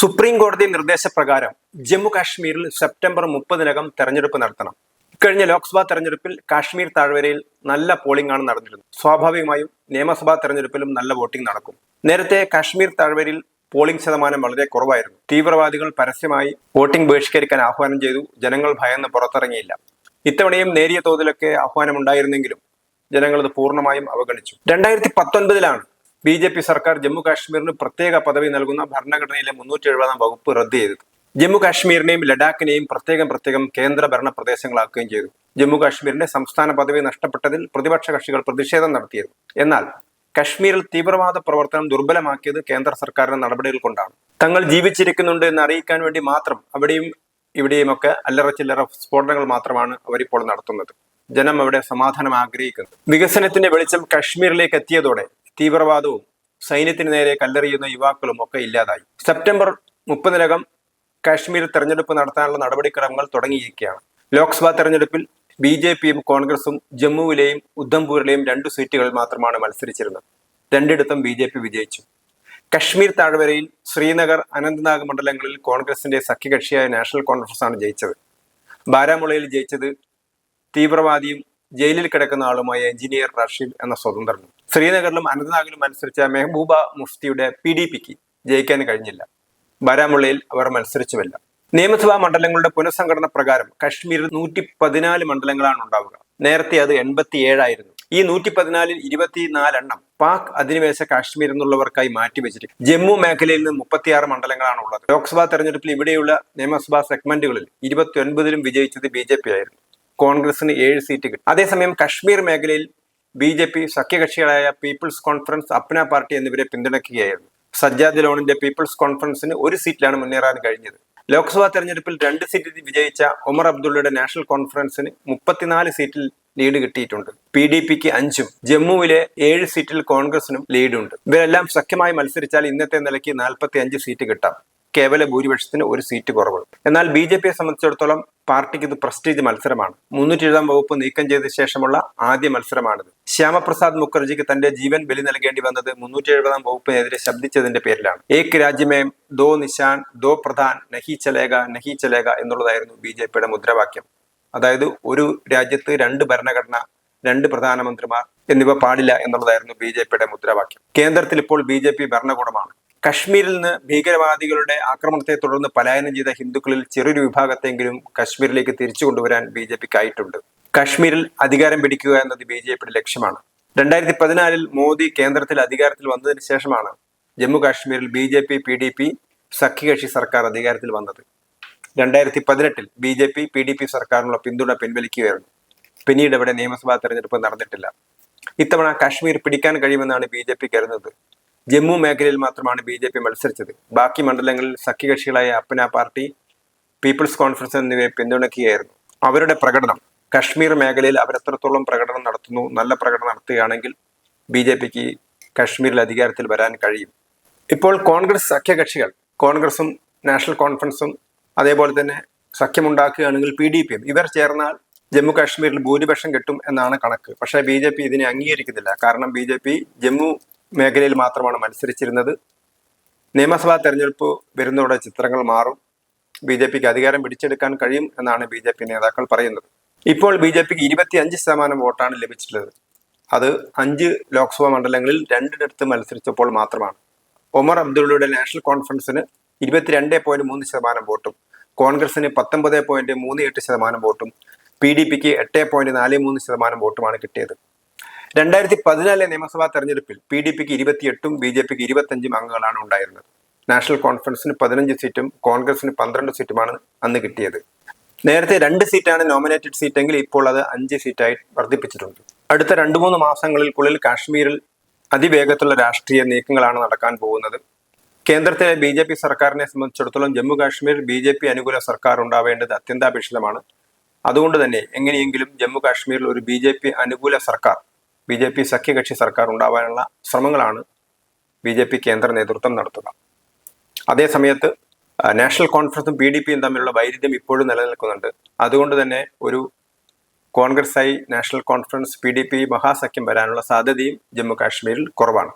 Supreme കോടതി നിർദ്ദേശപ്രകാരം ജമ്മു കാശ്മീരിൽ സെപ്റ്റംബർ മുപ്പതിനകം തെരഞ്ഞെടുപ്പ് നടത്തണം. കഴിഞ്ഞ ലോക്സഭാ തെരഞ്ഞെടുപ്പിൽ കാശ്മീർ താഴ്വരയിൽ നല്ല പോളിംഗ് ആണ് നടന്നിരുന്നത്. സ്വാഭാവികമായും നിയമസഭാ തെരഞ്ഞെടുപ്പിലും നല്ല വോട്ടിംഗ് നടക്കും. നേരത്തെ കാശ്മീർ താഴ്വരയിൽ പോളിംഗ് ശതമാനം വളരെ കുറവായിരുന്നു. തീവ്രവാദികൾ പരസ്യമായി വോട്ടിംഗ് ബഹിഷ്കരിക്കാൻ ആഹ്വാനം ചെയ്തു. ജനങ്ങൾ ഭയന്ന് പുറത്തിറങ്ങിയില്ല. ഇത്തവണയും നേരിയ തോതിലൊക്കെ ആഹ്വാനം ഉണ്ടായിരുന്നെങ്കിലും ജനങ്ങൾ ഇത് പൂർണമായും അവഗണിച്ചു. രണ്ടായിരത്തി പത്തൊൻപതിലാണ് ബി ജെ പി സർക്കാർ ജമ്മു കാശ്മീരിന് പ്രത്യേക പദവി നൽകുന്ന ഭരണഘടനയിലെ മുന്നൂറ്റി എഴുപതാം വകുപ്പ് റദ്ദ് ചെയ്തത് ജമ്മു കാശ്മീരിനെയും ലഡാക്കിനെയും പ്രത്യേകം പ്രത്യേകം കേന്ദ്ര ഭരണ പ്രദേശങ്ങളാക്കുകയും ചെയ്തു. ജമ്മു കാശ്മീരിന്റെ സംസ്ഥാന പദവി നഷ്ടപ്പെട്ടതിൽ പ്രതിപക്ഷ കക്ഷികൾ പ്രതിഷേധം നടത്തിയിരുന്നു. എന്നാൽ കശ്മീരിൽ തീവ്രവാദ പ്രവർത്തനം ദുർബലമാക്കിയത് കേന്ദ്ര സർക്കാരിന്റെ നടപടികൾ കൊണ്ടാണ്. തങ്ങൾ ജീവിച്ചിരിക്കുന്നുണ്ട് എന്ന് അറിയിക്കാൻ വേണ്ടി മാത്രം അവിടെയും ഇവിടെയുമൊക്കെ അല്ലറ ചില്ലറ സ്ഫോടനങ്ങൾ മാത്രമാണ് അവരിപ്പോൾ നടത്തുന്നത്. ജനം അവിടെ സമാധാനം ആഗ്രഹിക്കുന്നു. വികസനത്തിന്റെ വെളിച്ചം കശ്മീരിലേക്ക് എത്തിയതോടെ തീവ്രവാദവും സൈന്യത്തിന് നേരെ കല്ലെറിയുന്ന യുവാക്കളും ഒക്കെ ഇല്ലാതായി. സെപ്റ്റംബർ മുപ്പതിനകം കാശ്മീരിൽ തെരഞ്ഞെടുപ്പ് നടത്താനുള്ള നടപടിക്രമങ്ങൾ തുടങ്ങിയിരിക്കുകയാണ്. ലോക്സഭാ തെരഞ്ഞെടുപ്പിൽ ബി ജെ പിയും കോൺഗ്രസും ജമ്മുവിലെയും ഉദ്ധംപൂരിലെയും രണ്ട് സീറ്റുകളിൽ മാത്രമാണ് മത്സരിച്ചിരുന്നത്. രണ്ടിടത്തും ബി ജെ പി വിജയിച്ചു. കശ്മീർ താഴ്വരയിൽ ശ്രീനഗർ അനന്ത്നാഗ് മണ്ഡലങ്ങളിൽ കോൺഗ്രസിന്റെ സഖ്യകക്ഷിയായ നാഷണൽ കോൺഫറൻസ് ആണ് ജയിച്ചത്. ബാരാമുളയിൽ ജയിച്ചത് തീവ്രവാദിയും ജയിലിൽ കിടക്കുന്ന ആളുമായ എഞ്ചിനീയർ റഷീദ് എന്ന സ്വതന്ത്രനും ശ്രീനഗറിലും അനന്ത്നാഗിലും മത്സരിച്ച മെഹബൂബ മുഫ്തിയുടെ പി ഡി പിക്ക് ജയിക്കാൻ കഴിഞ്ഞില്ല. ബാരാമുള്ളയിൽ അവർ മത്സരിച്ചുമില്ല. നിയമസഭാ മണ്ഡലങ്ങളുടെ പുനഃസംഘടന പ്രകാരം കശ്മീരിൽ നൂറ്റി പതിനാല് മണ്ഡലങ്ങളാണ് ഉണ്ടാവുക. നേരത്തെ അത് എൺപത്തി ഏഴായിരുന്നു ഈ നൂറ്റി പതിനാലിൽ ഇരുപത്തിനാലെണ്ണം പാക് അധിനിവേശ കാശ്മീർ എന്നുള്ളവർക്കായി മാറ്റിവെച്ചിരിക്കും. ജമ്മു മേഖലയിൽ നിന്ന് മുപ്പത്തിയാറ് മണ്ഡലങ്ങളാണ് ഉള്ളത്. ലോക്സഭാ തെരഞ്ഞെടുപ്പിൽ ഇവിടെയുള്ള നിയമസഭാ സെഗ്മെന്റുകളിൽ ഇരുപത്തി ഒൻപതിലും വിജയിച്ചത് ബി ജെ പി ആയിരുന്നു. കോൺഗ്രസിന് ഏഴ് സീറ്റ് കിട്ടി. അതേസമയം കശ്മീർ മേഖലയിൽ ബി ജെ പി സഖ്യകക്ഷികളായ പീപ്പിൾസ് കോൺഫറൻസ് അപ്ന പാർട്ടി എന്നിവരെ പിന്തുണയ്ക്കുകയായിരുന്നു. സജ്ജാദ് ലോണിന്റെ പീപ്പിൾസ് കോൺഫറൻസിന് ഒരു സീറ്റിലാണ് മുന്നേറാൻ കഴിഞ്ഞത്. ലോക്സഭാ തെരഞ്ഞെടുപ്പിൽ രണ്ട് സീറ്റിൽ വിജയിച്ച ഉമർ അബ്ദുള്ളയുടെ നാഷണൽ കോൺഫറൻസിന് മുപ്പത്തിനാല് സീറ്റിൽ ലീഡ് കിട്ടിയിട്ടുണ്ട്. പി ഡി പിക്ക് അഞ്ചും ജമ്മുവിലെ ഏഴ് സീറ്റിൽ കോൺഗ്രസിനും ലീഡുണ്ട്. ഇവരെല്ലാം സഖ്യമായി മത്സരിച്ചാൽ ഇന്നത്തെ നിലയ്ക്ക് നാൽപ്പത്തി അഞ്ച് സീറ്റ് കിട്ടാം. കേവല ഭൂരിപക്ഷത്തിന് ഒരു സീറ്റ് കുറവ് എന്നാൽ ബി ജെ പിയെ സംബന്ധിച്ചിടത്തോളം പാർട്ടിക്ക് ഇത് പ്രസ്റ്റീജ് മത്സരമാണ്. മുന്നൂറ്റി എഴുതാം വകുപ്പ് നീക്കം ചെയ്ത ശേഷമുള്ള ആദ്യ മത്സരമാണിത്. ശ്യാമപ്രസാദ് മുഖർജിക്ക് തന്റെ ജീവൻ ബലി നൽകേണ്ടി വന്നത് മുന്നൂറ്റി എഴുപതാം വകുപ്പിനെതിരെ ശബ്ദിച്ചതിന്റെ പേരിലാണ്. ഏക് രാജ്യമേം ദോ നിശാൻ ദോ പ്രധാൻ നഹി ചലേഗ നഹി ചലേഗ എന്നുള്ളതായിരുന്നു ബി ജെ പിയുടെ മുദ്രാവാക്യം. അതായത് ഒരു രാജ്യത്ത് രണ്ട് ഭരണഘടന രണ്ട് പ്രധാനമന്ത്രിമാർ എന്നിവ പാടില്ല എന്നുള്ളതായിരുന്നു ബി ജെ പിയുടെ മുദ്രാവാക്യം. കേന്ദ്രത്തിൽ ഇപ്പോൾ ബി ജെ പി ഭരണകൂടമാണ്. കശ്മീരിൽ നിന്ന് ഭീകരവാദികളുടെ ആക്രമണത്തെ തുടർന്ന് പലായനം ചെയ്ത ഹിന്ദുക്കളിൽ ചെറിയൊരു വിഭാഗത്തെങ്കിലും കശ്മീരിലേക്ക് തിരിച്ചു കൊണ്ടുവരാൻ ബി ജെ പിക്ക് ആയിട്ടുണ്ട് കശ്മീരിൽ അധികാരം പിടിക്കുക എന്നത് ബി ജെ പിയുടെ ലക്ഷ്യമാണ്. രണ്ടായിരത്തി പതിനാലിൽ മോദി കേന്ദ്രത്തിൽ അധികാരത്തിൽ വന്നതിന് ശേഷമാണ് ജമ്മു കാശ്മീരിൽ B J P P D P സഖ്യകക്ഷി സർക്കാർ അധികാരത്തിൽ വന്നത്. രണ്ടായിരത്തി പതിനെട്ടിൽ B J P P D P സർക്കാരിനുള്ള പിന്തുണ പിൻവലിക്കുകയായിരുന്നു. പിന്നീട് ഇവിടെ നിയമസഭാ തെരഞ്ഞെടുപ്പ് നടന്നിട്ടില്ല. ഇത്തവണ കാശ്മീർ പിടിക്കാൻ കഴിയുമെന്നാണ് ബി ജെ പി കരുതുന്നത്. ജമ്മു മേഖലയിൽ മാത്രമാണ് ബി ജെ പി മത്സരിച്ചത്. ബാക്കി മണ്ഡലങ്ങളിൽ സഖ്യകക്ഷികളായ അപ്പന പാർട്ടി പീപ്പിൾസ് കോൺഫറൻസ് എന്നിവയെ പിന്തുണയ്ക്കുകയായിരുന്നു. അവരുടെ പ്രകടനം കശ്മീർ മേഖലയിൽ അവരെത്രത്തോളം പ്രകടനം നടത്തുന്നു നല്ല പ്രകടനം നടത്തുകയാണെങ്കിൽ ബി ജെ പിക്ക് കശ്മീരിൽ അധികാരത്തിൽ വരാൻ കഴിയും. ഇപ്പോൾ കോൺഗ്രസ് സഖ്യകക്ഷികൾ കോൺഗ്രസും നാഷണൽ കോൺഫറൻസും അതേപോലെ തന്നെ സഖ്യമുണ്ടാക്കുകയാണെങ്കിൽ പി ഡി പിയും ഇവർ ചേർന്നാൽ ജമ്മു കാശ്മീരിൽ ഭൂരിപക്ഷം കിട്ടും എന്നാണ് കണക്ക്. പക്ഷേ ബി ജെ പി ഇതിനെ അംഗീകരിക്കുന്നില്ല. കാരണം ബി ജെ പി ജമ്മു മേഖലയിൽ മാത്രമാണ് മത്സരിച്ചിരുന്നത്. നിയമസഭാ തെരഞ്ഞെടുപ്പ് വരുന്നതോടെ ചിത്രങ്ങൾ മാറും. ബി ജെ പിക്ക് അധികാരം പിടിച്ചെടുക്കാൻ കഴിയും എന്നാണ് ബി ജെ പി നേതാക്കൾ പറയുന്നത്. ഇപ്പോൾ ബി ജെ പിക്ക് ഇരുപത്തി അഞ്ച് ശതമാനം വോട്ടാണ് ലഭിച്ചിട്ടുള്ളത്. അത് അഞ്ച് ലോക്സഭാ മണ്ഡലങ്ങളിൽ രണ്ടിടത്ത് മത്സരിച്ചപ്പോൾ മാത്രമാണ്. ഒമർ അബ്ദുള്ളയുടെ നാഷണൽ കോൺഫറൻസിന് ഇരുപത്തിരണ്ട് പോയിന്റ് മൂന്ന് ശതമാനം വോട്ടും കോൺഗ്രസിന് പത്തൊമ്പത് പോയിന്റ് മൂന്ന് എട്ട് ശതമാനം വോട്ടും പി ഡി പിക്ക് എട്ട് പോയിന്റ് നാല് മൂന്ന് ശതമാനം വോട്ടുമാണ് കിട്ടിയത്. രണ്ടായിരത്തി പതിനാലിലെ നിയമസഭാ തെരഞ്ഞെടുപ്പിൽ പി ഡി പിക്ക് ഇരുപത്തിയെട്ടും ബി ജെ പിക്ക് ഇരുപത്തഞ്ചും അംഗങ്ങളാണ് ഉണ്ടായിരുന്നത്. നാഷണൽ കോൺഫറൻസിന് പതിനഞ്ച് സീറ്റും കോൺഗ്രസിന് പന്ത്രണ്ട് സീറ്റുമാണ് അന്ന് കിട്ടിയത്. നേരത്തെ രണ്ട് സീറ്റാണ് നോമിനേറ്റഡ് സീറ്റെങ്കിൽ ഇപ്പോൾ അത് അഞ്ച് സീറ്റായി വർദ്ധിപ്പിച്ചിട്ടുണ്ട്. അടുത്ത രണ്ടു മൂന്ന് മാസങ്ങളിൽക്കുള്ളിൽ കാശ്മീരിൽ അതിവേഗത്തിലുള്ള രാഷ്ട്രീയ നീക്കങ്ങളാണ് നടക്കാൻ പോകുന്നത്. കേന്ദ്രത്തിലെ ബി ജെ പി സർക്കാരിനെ സംബന്ധിച്ചിടത്തോളം Jammu Kashmir B J P അനുകൂല സർക്കാർ ഉണ്ടാവേണ്ടത് അത്യന്താപേക്ഷിതമാണ്. അതുകൊണ്ട് തന്നെ എങ്ങനെയെങ്കിലും ജമ്മു കാശ്മീരിൽ ഒരു ബി ജെ പി അനുകൂല സർക്കാർ ബി ജെ പി സഖ്യകക്ഷി സർക്കാർ ഉണ്ടാവാനുള്ള ശ്രമങ്ങളാണ് ബി ജെ പി കേന്ദ്ര നേതൃത്വം നടത്തുക. അതേസമയത്ത് നാഷണൽ കോൺഫറൻസും പി ഡി പിയും തമ്മിലുള്ള വൈരുദ്ധ്യം ഇപ്പോഴും നിലനിൽക്കുന്നുണ്ട്. അതുകൊണ്ട് തന്നെ ഒരു കോൺഗ്രസ് ആയി National Conference P D P മഹാസഖ്യം വരാനുള്ള സാധ്യതയും ജമ്മു കാശ്മീരിൽ കുറവാണ്.